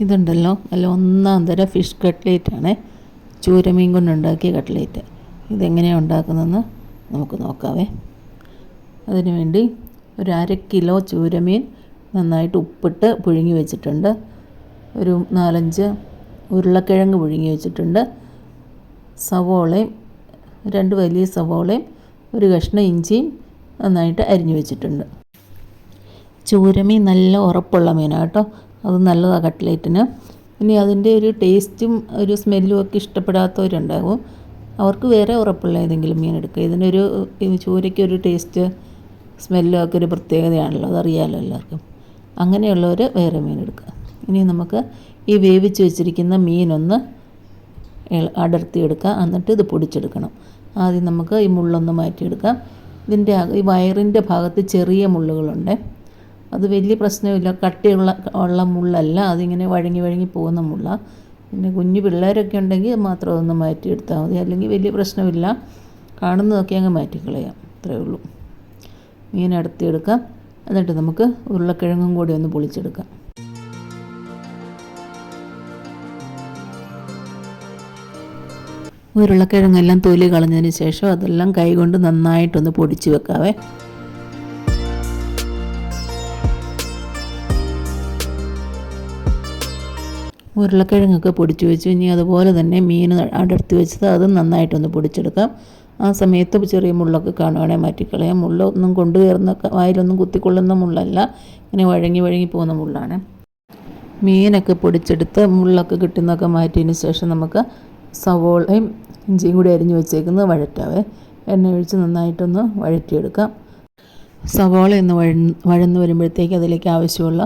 ഇതുണ്ടല്ലോ. നല്ല ഒന്നാം തരം ഫിഷ് കട്ട്ലേറ്റാണ് ചൂരമീൻ കൊണ്ടുണ്ടാക്കിയ കട്ട്ലേറ്റ് ഇതെങ്ങനെയാണ് ഉണ്ടാക്കുന്നതെന്ന് നമുക്ക് നോക്കാവേ. അതിനു വേണ്ടി ഒരു അര കിലോ ചൂരമീൻ നന്നായിട്ട് ഉപ്പിട്ട് പുഴുങ്ങി വെച്ചിട്ടുണ്ട്. ഒരു നാലഞ്ച് ഉരുളക്കിഴങ്ങ് പുഴുങ്ങി വെച്ചിട്ടുണ്ട്. സവോളയും രണ്ട് വലിയ സവോളയും ഒരു കഷ്ണം ഇഞ്ചിയും നന്നായിട്ട് അരിഞ്ഞു വെച്ചിട്ടുണ്ട്. ചൂരമീൻ നല്ല ഉറപ്പുള്ള മീനാണ് കേട്ടോ. അത് നല്ലതാണ് കട്ട്ലേറ്റിന്. ഇനി അതിന്റെ ഒരു ടേസ്റ്റും ഒരു സ്മെല്ലും ഒക്കെ ഇഷ്ടപ്പെടാത്തവരുണ്ടാകും അവർക്ക് വേറെ ഉറപ്പുള്ള ഏതെങ്കിലും മീൻ എടുക്കുക. ഇതിനൊരു ഈ ചൂരയ്ക്ക് ഒരു ടേസ്റ്റ് സ്മെല്ലും ഒക്കെ ഒരു പ്രത്യേകതയാണല്ലോ. അതറിയാമല്ലോ എല്ലാവർക്കും. അങ്ങനെയുള്ളവർ വേറെ മീൻ എടുക്കുക. ഇനി നമുക്ക് ഈ വേവിച്ച് വെച്ചിരിക്കുന്ന മീനൊന്ന് എടുക്കാം എന്നിട്ട് ഇത് പൊടിച്ചെടുക്കണം. ആദ്യം നമുക്ക് ഈ മുള്ളൊന്ന് മാറ്റിയെടുക്കാം. ഇതിന്റെ ഈ വയറിന്റെ ഭാഗത്ത് ചെറിയ മുള്ളുകളുണ്ട്. അത് വലിയ പ്രശ്നമില്ല. കട്ടിയുള്ള ഉള്ള മുള്ളല്ല. അതിങ്ങനെ വഴങ്ങി വഴങ്ങി പോകുന്ന മുള്ള. പിന്നെ കുഞ്ഞു പിള്ളേരൊക്കെ ഉണ്ടെങ്കിൽ മാത്രം അതൊന്ന് മാറ്റിയെടുത്താൽ മതി. അല്ലെങ്കിൽ വലിയ പ്രശ്നമില്ല. കാണുന്നതൊക്കെ അങ്ങ് മാറ്റിക്കളയാം. അത്രേ ഉള്ളൂ. മീൻ അടുത്തെടുക്കാം എന്നിട്ട് നമുക്ക് ഉരുളക്കിഴങ്ങും കൂടി ഒന്ന് പൊളിച്ചെടുക്കാം. ഉരുളക്കിഴങ്ങെല്ലാം തൊലി കളഞ്ഞതിന് ശേഷം അതെല്ലാം കൈകൊണ്ട് നന്നായിട്ടൊന്ന് പൊടിച്ച് വെക്കാവേ. ഉരുളക്കിഴങ്ങൊക്കെ പൊടിച്ചു വെച്ചു ഇനി അതുപോലെ തന്നെ മീൻ അടർത്തി വെച്ചത് അത് നന്നായിട്ടൊന്ന് പൊടിച്ചെടുക്കാം. ആ സമയത്ത് ചെറിയ മുള്ളൊക്കെ കാണുവാണെങ്കിൽ മാറ്റിക്കളയാം. മുള്ളൊന്നും കൊണ്ടു കയറുന്ന വായിലൊന്നും കുത്തിക്കൊള്ളുന്ന മുള്ളല്ല. ഇങ്ങനെ വഴങ്ങി വഴങ്ങി പോകുന്ന മുള്ളാണ്. മീനൊക്കെ പൊടിച്ചെടുത്ത് മുള്ളൊക്കെ കിട്ടുന്നൊക്കെ മാറ്റിയതിന് ശേഷം നമുക്ക് സവോളയും ഇഞ്ചിയും കൂടി അരിഞ്ഞു വെച്ചേക്കുന്നത് വഴറ്റാവേ. എണ്ണ ഒഴിച്ച് നന്നായിട്ടൊന്ന് വഴറ്റിയെടുക്കാം. സവോള എന്ന് വഴ വഴന്ന് വരുമ്പോഴത്തേക്ക് അതിലേക്ക് ആവശ്യമുള്ള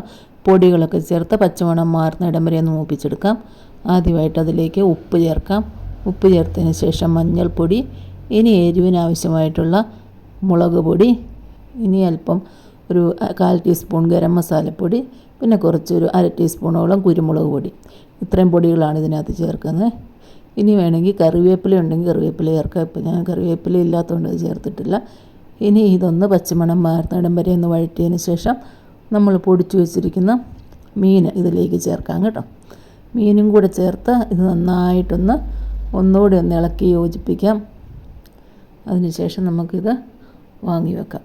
പൊടികളൊക്കെ ചേർത്ത് പച്ചമണം മാറുന്ന ഇടം വരെ ഒന്ന് മൂപ്പിച്ചെടുക്കാം. ആദ്യമായിട്ട് അതിലേക്ക് ഉപ്പ് ചേർക്കാം. ഉപ്പ് ചേർത്തതിന് ശേഷം മഞ്ഞൾപ്പൊടി ഇനി എരിവിന് ആവശ്യമായിട്ടുള്ള മുളക് പൊടി ഇനി അല്പം ഒരു കാൽ ടീസ്പൂൺ ഗരം മസാലപ്പൊടി പിന്നെ കുറച്ചൊരു അര ടീസ്പൂണോളം കുരുമുളക് പൊടി. ഇത്രയും പൊടികളാണ് ഇതിനകത്ത് ചേർക്കുന്നത്. ഇനി വേണമെങ്കിൽ കറിവേപ്പില ഉണ്ടെങ്കിൽ കറിവേപ്പില ചേർക്കാം. ഇപ്പം ഞാൻ കറിവേപ്പില ഇല്ലാത്തതുകൊണ്ട് ചേർത്തിട്ടില്ല. ഇനി ഇതൊന്ന് പച്ചമണം മാറുന്നിടം വരെ ഒന്ന് വഴറ്റിയതിന് ശേഷം നമ്മൾ പൊടിച്ചു വെച്ചിരിക്കുന്ന മീൻ ഇതിലേക്ക് ചേർക്കാം കേട്ടോ. മീനും കൂടെ ചേർത്ത് ഇത് നന്നായിട്ടൊന്ന് ഒന്നുകൂടി ഒന്ന് ഇളക്കി യോജിപ്പിക്കാം. അതിനുശേഷം നമുക്കിത് വാങ്ങി വെക്കാം.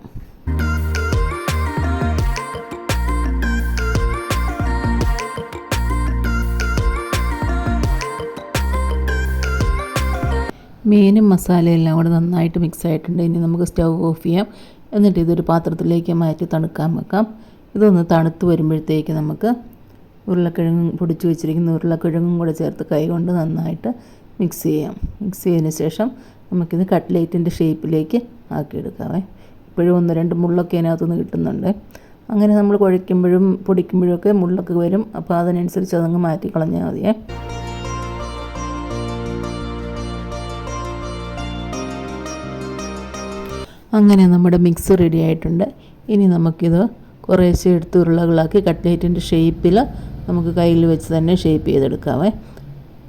മീനും മസാലയും എല്ലാം കൂടെ നന്നായിട്ട് മിക്സ് ആയിട്ടുണ്ട്. ഇനി നമുക്ക് സ്റ്റൗ ഓഫ് ചെയ്യാം. എന്നിട്ട് ഇതൊരു പാത്രത്തിലേക്ക് മാറ്റി തണുക്കാൻ വെക്കാം. ഇതൊന്ന് തണുത്ത് വരുമ്പോഴത്തേക്ക് നമുക്ക് ഉരുളക്കിഴങ്ങും പൊടിച്ചു വെച്ചിരിക്കുന്ന ഉരുളക്കിഴങ്ങും കൂടെ ചേർത്ത് കൈകൊണ്ട് നന്നായിട്ട് മിക്സ് ചെയ്യാം. മിക്സ് ചെയ്തതിന് ശേഷം നമുക്കിത് കട്ട്ലേറ്റിന്റെ ഷേപ്പിലേക്ക് ആക്കിയെടുക്കാവേ. ഇപ്പോഴും ഒന്ന് രണ്ട് മുള്ളൊക്കെ അതിനകത്തുനിന്ന് കിട്ടുന്നുണ്ട്. അങ്ങനെ നമ്മൾ കുഴയ്ക്കുമ്പോഴും പൊടിക്കുമ്പോഴും ഒക്കെ മുള്ളൊക്കെ വരും. അപ്പോൾ അതിനനുസരിച്ച് അതങ്ങ് മാറ്റി കളഞ്ഞാൽ മതിയേ. അങ്ങനെ നമ്മുടെ മിക്സ് റെഡി ആയിട്ടുണ്ട്. ഇനി നമുക്കിത് കുറേശ്ശെ എടുത്ത് ഉരുളകളാക്കി കട്ട്ലേറ്റിന്റെ ഷേപ്പിൽ നമുക്ക് കയ്യിൽ വെച്ച് തന്നെ ഷേപ്പ് ചെയ്തെടുക്കാമേ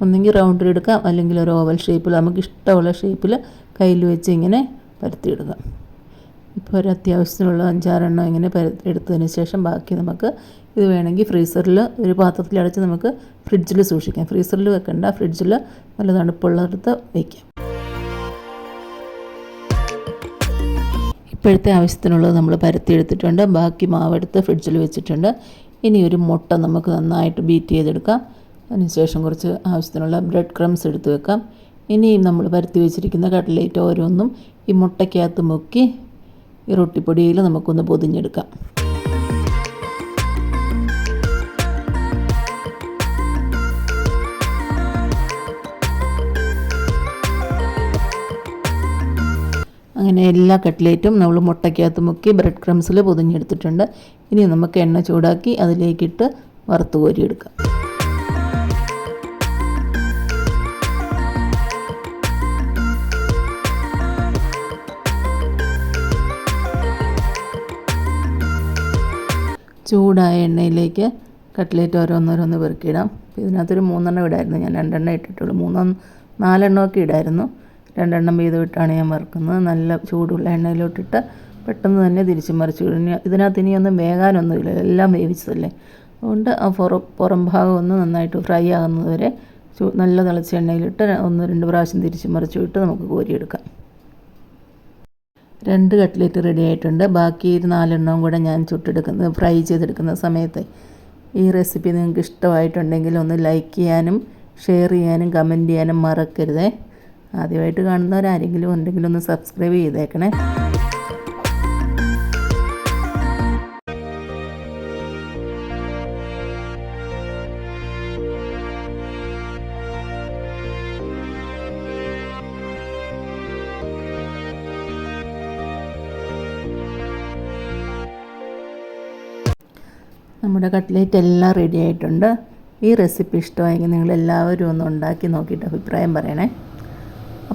ഒന്നെങ്കിൽ റൗണ്ടിൽ എടുക്കാം അല്ലെങ്കിൽ ഒരു ഓവൽ ഷേപ്പിൽ. നമുക്ക് ഇഷ്ടമുള്ള ഷേപ്പിൽ കയ്യിൽ വെച്ച് ഇങ്ങനെ പരത്തിയിടുക. ഇപ്പോൾ ഒരു അത്യാവശ്യത്തിനുള്ള അഞ്ചാറെണ്ണം ഇങ്ങനെ പരത്തി എടുത്തതിന് ശേഷം ബാക്കി നമുക്ക് ഇത് വേണമെങ്കിൽ ഫ്രീസറിൽ ഒരു പാത്രത്തിൽ അടച്ച് നമുക്ക് ഫ്രിഡ്ജിൽ സൂക്ഷിക്കാം. ഫ്രീസറിൽ വെക്കണ്ട ഫ്രിഡ്ജിൽ നല്ല തണുപ്പുള്ളിടത്ത് വയ്ക്കാം. ഇപ്പോഴത്തെ ആവശ്യത്തിനുള്ളത് നമ്മൾ പരത്തിയെടുത്തിട്ടുണ്ട്. ബാക്കി മാവെടുത്ത് ഫ്രിഡ്ജിൽ വെച്ചിട്ടുണ്ട്. ഇനി ഒരു മുട്ട നമുക്ക് നന്നായിട്ട് ബീറ്റ് ചെയ്തെടുക്കാം. അതിനുശേഷം കുറച്ച് ആവശ്യത്തിനുള്ള ബ്രെഡ് ക്രംസ് എടുത്ത് വെക്കാം. ഇനിയും നമ്മൾ പരത്തി വെച്ചിരിക്കുന്ന കട്ട്ലേറ്റ് ഓരോന്നും ഈ മുട്ടയ്ക്കകത്ത് മുക്കി ഈ റൊട്ടിപ്പൊടിയിൽ നമുക്കൊന്ന് പൊതിഞ്ഞെടുക്കാം. എല്ലാ കട്ട്ലേറ്റും നമ്മൾ മുട്ടയ്ക്കകത്ത് മുക്കി ബ്രെഡ് ക്രംസിൽ പൊതിഞ്ഞെടുത്തിട്ടുണ്ട്. ഇനി നമുക്ക് എണ്ണ ചൂടാക്കി അതിലേക്കിട്ട് വറുത്ത് കോരിയെടുക്കാം. ചൂടായ എണ്ണയിലേക്ക് കട്ട്ലേറ്റ് ഓരോന്നോരോന്ന് പെറുക്കിയിടാം. ഇതിനകത്തൊരു മൂന്നെണ്ണം ഇടായിരുന്നു. ഞാൻ രണ്ടെണ്ണം ഇട്ടിട്ടുള്ളൂ. മൂന്നോ നാലെണ്ണമൊക്കെ ഇടായിരുന്നു. രണ്ടെണ്ണം വീതം ഇട്ടാണ് ഞാൻ വറുക്കുന്നത്. നല്ല ചൂടുള്ള എണ്ണയിലോട്ടിട്ട് പെട്ടെന്ന് തന്നെ തിരിച്ച് മറിച്ച്. ഇനി ഇതിനകത്ത് ഇനിയൊന്നും വേകാനൊന്നുമില്ല. എല്ലാം വേവിച്ചതല്ലേ? അതുകൊണ്ട് ആ പുറ പുറം ഭാഗം ഒന്ന് നന്നായിട്ട് ഫ്രൈ ആകുന്നതുവരെ ചു- നല്ല തിളച്ച എണ്ണയിലിട്ട് ഒന്ന് രണ്ട് പ്രാവശ്യം തിരിച്ച് മറിച്ച് വിട്ട് നമുക്ക് കോരിയെടുക്കാം. രണ്ട് കട്ട്ലേറ്റ് റെഡി ആയിട്ടുണ്ട്. ബാക്കി നാലെണ്ണവും കൂടെ ഞാൻ ചുട്ടെടുക്കുന്ന ഫ്രൈ ചെയ്തെടുക്കുന്ന സമയത്ത്. ഈ റെസിപ്പി നിങ്ങൾക്ക് ഇഷ്ടമായിട്ടുണ്ടെങ്കിൽ ഒന്ന് ലൈക്ക് ചെയ്യാനും ഷെയർ ചെയ്യാനും കമന്റ് ചെയ്യാനും മറക്കരുതേ. ആദ്യമായിട്ട് കാണുന്നവരാരെങ്കിലും ഉണ്ടെങ്കിൽ ഒന്ന് സബ്സ്ക്രൈബ് ചെയ്തേക്കണേ. നമ്മുടെ കട്ട്ലേറ്റ് എല്ലാം റെഡി ആയിട്ടുണ്ട്. ഈ റെസിപ്പി ഇഷ്ടമായെങ്കിൽ നിങ്ങൾ എല്ലാവരും ഒന്ന് ഉണ്ടാക്കി നോക്കിയിട്ട് അഭിപ്രായം പറയണേ.